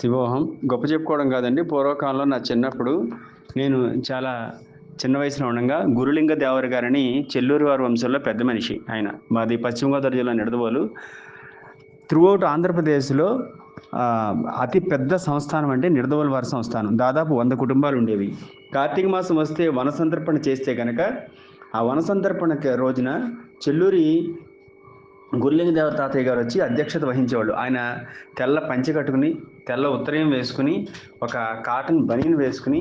శివోహం. గొప్ప చెప్పుకోవడం కాదండి. పూర్వకాలంలో నా చిన్నప్పుడు నేను చాలా చిన్న వయసులో ఉండగా గురులింగ దేవర గారని చెల్లూరు వారి వంశంలో పెద్ద మనిషి ఆయన. మాది పశ్చిమ గోదావరి జిల్లా నిడదవోలు. త్రూఅవుట్ ఆంధ్రప్రదేశ్లో అతి పెద్ద సంస్థానం అంటే నిడదవోలు వారి సంస్థానం. దాదాపు వంద కుటుంబాలు ఉండేవి. కార్తీక మాసం వస్తే వనసంతర్పణ చేస్తే కనుక ఆ వనసంతర్పణ రోజున చెల్లూరి గురులింగ దేవ తాతయ్య గారు వచ్చి అధ్యక్షత వహించేవాళ్ళు. ఆయన తెల్ల పంచె కట్టుకుని తెల్ల ఉత్తరయం వేసుకుని ఒక కాటన్ బనీన్ వేసుకుని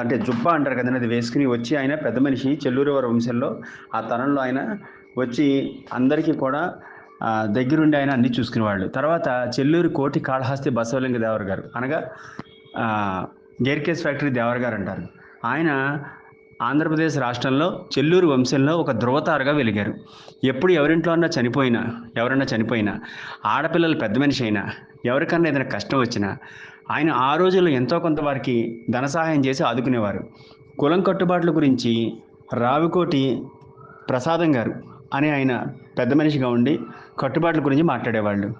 అంటే జుబ్బా అంటారు కదండి అది వేసుకుని వచ్చి ఆయన పెద్ద మనిషి చెల్లూరు వారి వంశంలో. ఆ తరంలో ఆయన వచ్చి అందరికీ కూడా దగ్గరుండి ఆయన అన్ని చూసుకునేవాళ్ళు. తర్వాత చెల్లూరు కోటి కాళహస్తి బసవలింగ దేవర్ గారు అనగా గేర్కేస్ ఫ్యాక్టరీ దేవర్ గారు అంటారు. ఆయన ఆంధ్రప్రదేశ్ రాష్ట్రంలో చెల్లూరు వంశంలో ఒక ధృవతారగా వెలిగారు. ఎప్పుడు ఎవరింట్లో అన్నా చనిపోయినా ఎవరన్నా చనిపోయినా ఆడపిల్లలు పెద్ద మనిషి అయినా ఎవరికన్నా ఏదైనా కష్టం వచ్చినా ఆయన ఆ రోజుల్లో ఎంతో కొంత వారికి ధన సహాయం చేసి ఆదుకునేవారు. కులం కట్టుబాట్ల గురించి రావికోటి ప్రసాదం గారు అనే ఆయన పెద్ద మనిషిగా ఉండి కట్టుబాట్ల గురించి మాట్లాడేవాళ్ళు.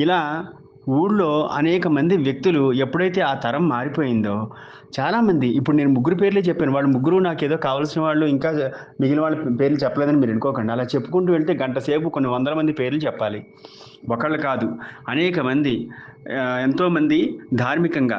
ఇలా ఊళ్ళో అనేక మంది వ్యక్తులు ఎప్పుడైతే ఆ తరం మారిపోయిందో చాలామంది ఇప్పుడు నేను ముగ్గురు పేర్లే చెప్పాను వాళ్ళు ముగ్గురు నాకు ఏదో కావాల్సిన వాళ్ళు ఇంకా మిగిలిన వాళ్ళ పేర్లు చెప్పలేదని మీరు అనుకోకండి. అలా చెప్పుకుంటూ వెళ్తే గంట సేపు కొన్ని వందల మంది పేర్లు చెప్పాలి. ఒకళ్ళు కాదు అనేక మంది ఎంతోమంది ధార్మికంగా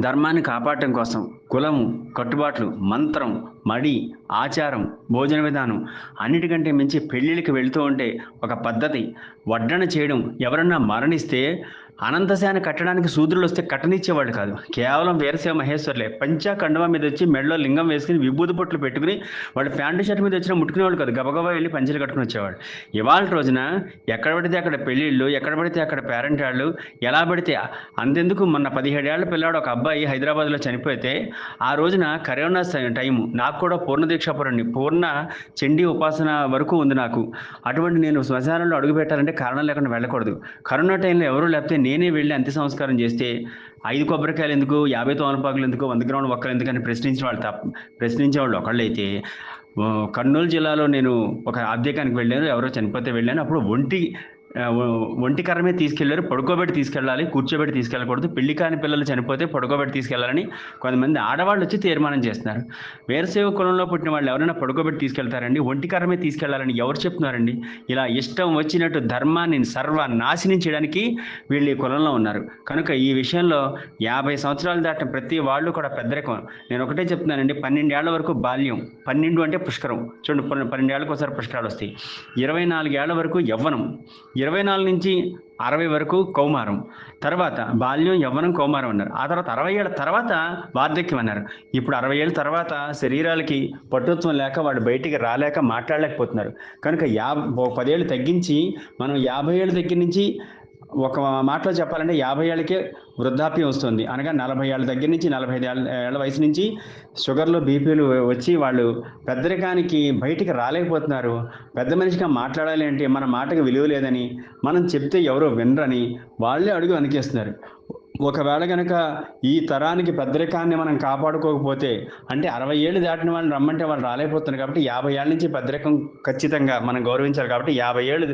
ధర్మాన్ని కాపాడటం కోసం కులము కట్టుబాట్లు మంత్రం మడి ఆచారం భోజన విధానం అన్నిటికంటే మించి పెళ్ళిళ్ళకి వెళుతూ ఉంటే ఒక పద్ధతి. వడ్డన చేయడం ఎవరన్నా మరణిస్తే అనంతశాన కట్టడానికి శూద్రులు వస్తే కట్టనిచ్చేవాళ్ళు కాదు. కేవలం వీరశివ మహేశ్వర్లే. పంచా కండువా మీద వచ్చి మెడలో లింగం వేసుకుని విభూతి పొట్లు పెట్టుకుని వాళ్ళు ప్యాంటు షర్ట్ మీద వచ్చిన ముట్టుకునేవాళ్ళు కాదు. గబగబా వెళ్ళి పంచలు కట్టుకుని వచ్చేవాళ్ళు. ఇవాళ రోజున ఎక్కడ పడితే అక్కడ పెళ్ళిళ్ళు ఎక్కడ పడితే అక్కడ పేరెంట్ వాళ్ళు ఎలా పడితే అంతెందుకు? మొన్న పదిహేడేళ్ళ పిల్లాడు ఒక అబ్బాయి హైదరాబాద్లో చనిపోతే ఆ రోజున కరోనా టైము నాకు కూడా పూర్ణ దీక్షాపురండి పూర్ణ చండీ ఉపాసన వరకు ఉంది నాకు. అటువంటి నేను శ్మశానంలో అడుగు పెట్టాలంటే కారణం లేకుండా వెళ్ళకూడదు. కరోనా టైంలో ఎవరు లేకపోతే నేనే వెళ్ళి అంత్య సంస్కారం చేస్తే ఐదు కొబ్బరికాయలు ఎందుకు యాభై తోమలపాకులు ఎందుకు వంద గ్రాముల ఒక్కలు ఎందుకు అని ప్రశ్నించిన వాళ్ళు తప్ప ప్రశ్నించే వాళ్ళు ఒకళ్ళైతే కర్నూలు జిల్లాలో నేను ఒక అద్దెకానికి వెళ్ళాను ఎవరో చనిపోతే వెళ్ళాను అప్పుడు ఒంటి ఒంటి కర్రమే తీసుకెళ్ళారు. పడుకోబెట్టి తీసుకెళ్ళాలి కూర్చోబెట్టి తీసుకెళ్ళకూడదు. పెళ్ళి కాని పిల్లలు చనిపోతే పడుకోబెట్టి తీసుకెళ్ళాలని కొంతమంది ఆడవాళ్ళు వచ్చి తీర్మానం చేస్తున్నారు. వేరసేవ కులంలో పుట్టిన వాళ్ళు ఎవరైనా పడుకోబెట్టి తీసుకెళ్తారండి? ఒంటి కర్రమే తీసుకెళ్ళాలని ఎవరు చెప్తున్నారండి? ఇలా ఇష్టం వచ్చినట్టు ధర్మాన్ని సర్వ నాశనం చేయడానికి వీళ్ళు ఈ కులంలో ఉన్నారు. కనుక ఈ విషయంలో యాభై సంవత్సరాలు దాటిన ప్రతి వాళ్ళు కూడా పెద్దరికం నేను ఒకటే చెప్తున్నానండి. పన్నెండేళ్ళ వరకు బాల్యం. పన్నెండు అంటే పుష్కరం. చూడండి పన్నె- పన్నెండేళ్ళకు ఒకసారి పుష్కరాలు వస్తాయి. ఇరవై నాలుగేళ్ళ వరకు యవ్వనం. ఇరవై నాలుగు నుంచి అరవై వరకు కౌమారం. తర్వాత బాల్యం యవ్వనం కౌమారం అన్నారు. ఆ తర్వాత అరవై ఏళ్ళ తర్వాత వార్ధక్యం అన్నారు. ఇప్పుడు అరవై ఏళ్ళ తర్వాత శరీరాలకి పటుత్వం లేక వాళ్ళు బయటికి రాలేక మాట్లాడలేకపోతున్నారు. కనుక యాభై ఓ పదేళ్ళు తగ్గించి మనం యాభై ఏళ్ళ దగ్గర నుంచి ఒక మాటలో చెప్పాలంటే యాభై ఏళ్ళకే వృద్ధాప్యం వస్తుంది. అనగా నలభై ఏళ్ళ దగ్గర నుంచి నలభై ఐదు ఏళ్ళ ఏళ్ళ వయసు నుంచి షుగర్లో బీపీలు వచ్చి వాళ్ళు పెద్దరికానికి బయటికి రాలేకపోతున్నారు. పెద్ద మనిషిగా మాట్లాడాలి అంటే మన మాటకు విలువ లేదని మనం చెప్తే ఎవరో వినరని వాళ్ళే అడుగు వెనకేస్తున్నారు. ఒకవేళ కనుక ఈ తరానికి పెద్దరికాన్ని మనం కాపాడుకోకపోతే అంటే అరవై ఏళ్ళు దాటిన వాళ్ళని రమ్మంటే వాళ్ళు రాలేకపోతున్నారు కాబట్టి యాభై ఏళ్ళ నుంచి పెద్దరికం ఖచ్చితంగా మనం గౌరవించాలి కాబట్టి యాభై ఏళ్ళు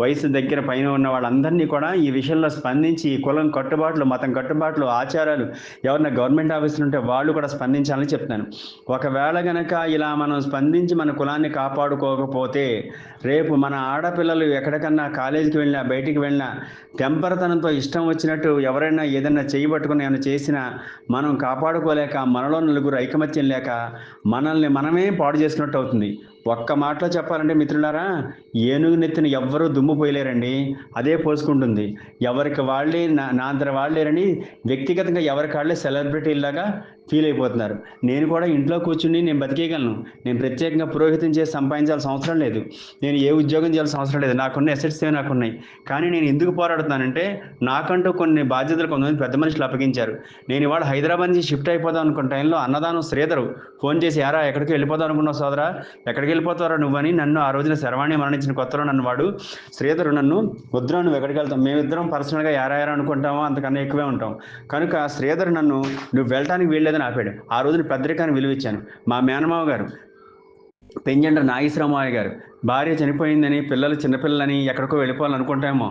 వయసు దగ్గర పైన ఉన్న వాళ్ళందరినీ కూడా ఈ విషయంలో స్పందించి ఈ కులం కట్టుబాట్లు మతం కట్టుబాట్లు ఆచారాలు ఎవరైనా గవర్నమెంట్ ఆఫీసులు ఉంటే వాళ్ళు కూడా స్పందించాలని చెప్తాను ఒకవేళ గనక ఇలా మనం స్పందించి మన కులాన్ని కాపాడుకోకపోతే రేపు మన ఆడపిల్లలు ఎక్కడికన్నా కాలేజీకి వెళ్ళినా బయటికి వెళ్ళినా టెంపరతనంతో ఇష్టం వచ్చినట్టు ఎవరైనా ఏదైనా చేయబట్టుకుని ఏమైనా చేసినా మనం కాపాడుకోలేక మనలో నలుగురు ఐకమత్యం లేక మనల్ని మనమే పాడు చేసినట్టు అవుతుంది. ఒక్క మాటలో చెప్పాలంటే మిత్రులారా ఏనుగు నెత్తిన ఎవ్వరూ దుమ్ము పోయలేరండి. అదే పోసుకుంటుంది. ఎవరికి వాళ్ళే నా నా వాళ్ళేరని వ్యక్తిగతంగా ఎవరికి వాళ్ళే సెలబ్రిటీలాగా ఫీల్ అయిపోతున్నారు. నేను కూడా ఇంట్లో కూర్చుని నేను బతికేయగలను. నేను ప్రత్యేకంగా పురోహితం చేసి సంపాదించాల్సిన అవసరం లేదు. నేను ఏ ఉద్యోగం చేయాల్సిన అవసరం లేదు. నాకున్న ఎసెట్స్ ఏవి నాకున్నాయి కానీ నేను ఎందుకు పోరాడుతున్నానంటే నాకంటూ కొన్ని బాధ్యతలు కొంతమంది పెద్ద మనుషులు అప్పగించారు. నేను ఇవాళ హైదరాబాద్ నుంచి షిఫ్ట్ అయిపోదాం అనుకున్న టైంలో అన్నదానం శ్రీధరు ఫోన్ చేసి యారా ఎక్కడికి వెళ్ళిపోదాం అనుకున్నావు సోదరా? ఎక్కడికి వెళ్ళిపోతారా నువ్వని? నన్ను ఆ రోజున శరవాణి మరణించిన కొత్తలో నన్ను వాడు. శ్రీధరు నన్ను వద్దురా నువ్వు ఎక్కడికి వెళ్తాం మేమిద్దరం పర్సనల్గా యారా అనుకుంటామో? అంతకన్నా ఎక్కువే ఉంటాం. కనుక శ్రీధర్ నన్ను నువ్వు వెళ్ళటానికి వీల్లేదని ఆపాడు. ఆ రోజున పెద్దరికాన్ని విలువిచ్చాను. మా మేనమావ గారు పెంజండ్ర నాగేశ్వరమాయ గారు భార్య చనిపోయిందని పిల్లలు చిన్నపిల్లలని ఎక్కడికో వెళ్ళిపోవాలనుకుంటామో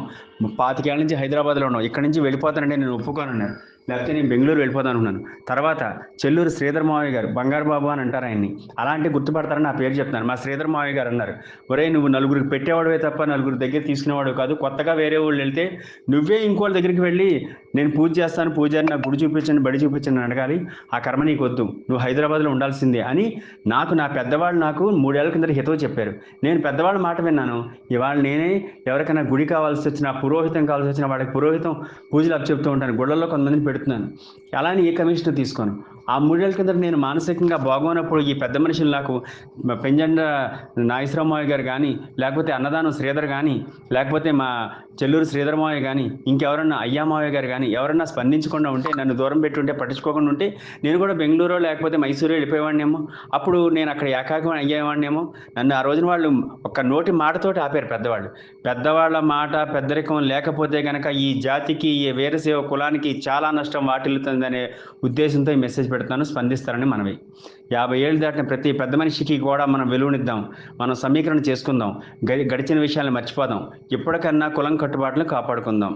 పాతికేళ్ళ నుంచి హైదరాబాద్లో ఉన్నాం ఇక్కడి నుంచి వెళ్ళిపోతానంటే నేను ఒప్పుకోనన్నారు లేకపోతే నేను బెంగళూరు వెళ్ళిపోతాను అనుకున్నాను తర్వాత చెల్లూరు శ్రీధర్ మావయ్య గారు బంగారు బాబు అని అంటారు ఆయన్ని. అలాంటి గుర్తుపడతారని నా పేరు చెప్తున్నాను మా శ్రీధర్ మావయ్య గారు అన్నారు ఒరే నువ్వు నలుగురికి పెట్టేవాడువే తప్ప నలుగురి దగ్గర తీసుకునేవాడు కాదు. కొత్తగా వేరే వాళ్ళు వెళ్తే నువ్వే ఇంకోళ్ళ దగ్గరికి వెళ్ళి నేను పూజ చేస్తాను పూజారి నా గుడి చూపించండి బడి చూపించండి అని అడగాలి. ఆ కర్మ నీకు వద్దు. నువ్వు హైదరాబాద్లో ఉండాల్సిందే అని నాకు నా పెద్దవాళ్ళు నాకు మూడేళ్ళ కింద హితవు చెప్పారు. నేను పెద్దవాళ్ళ మాట విన్నాను. ఇవాళ నేనే ఎవరికైనా గుడి కావాల్సి వచ్చినా పురోహితం కావాల్సి వచ్చినా వాడికి పురోహితం పూజలు అప్పచెప్తూ ఉంటాను. గుళ్ళల్లో కొంతమందిని పెడుతున్నాను. అలానే ఏ కమిషన్ తీసుకోను. ఆ మూడేళ్ళ కింద నేను మానసికంగా బాగోనప్పుడు ఈ పెద్ద మనుషులు నాకు పెంజండ నాగేశ్వరరావు గారు కానీ లేకపోతే అన్నదానం శ్రీధర్ కానీ లేకపోతే మా చెల్లూరు శ్రీధరమావయ్య కానీ ఇంకెవరన్నా అయ్యామావయ్య గారు కానీ ఎవరన్నా స్పందించకుండా ఉంటే నన్ను దూరం పెట్టుంటే పట్టించుకోకుండా ఉంటే నేను కూడా బెంగళూరు లేకపోతే మైసూరు వెళ్ళిపోయేవాడినేమో. అప్పుడు నేను అక్కడ ఏకాకం అయ్యేవాడినేమో. నన్ను ఆ రోజున వాళ్ళు ఒక నోటి మాటతోటి ఆపారు పెద్దవాళ్ళు. పెద్దవాళ్ళ మాట పెద్దరికం లేకపోతే కనుక ఈ జాతికి ఈ వేరసేవ కులానికి చాలా నష్టం వాటిల్లుతుందనే ఉద్దేశంతో ఈ మెసేజ్ పెడతాను స్పందిస్తారని మనవి. యాభై ఏళ్ళు దాటిన ప్రతి పెద్ద మనిషికి కూడా మనం వెలువనిద్దాం మనం సమీకరణ చేసుకుందాం గడిచిన విషయాలను మర్చిపోదాం ఇప్పటికన్నా కులం కట్టుబాట్లను కాపాడుకుందాం.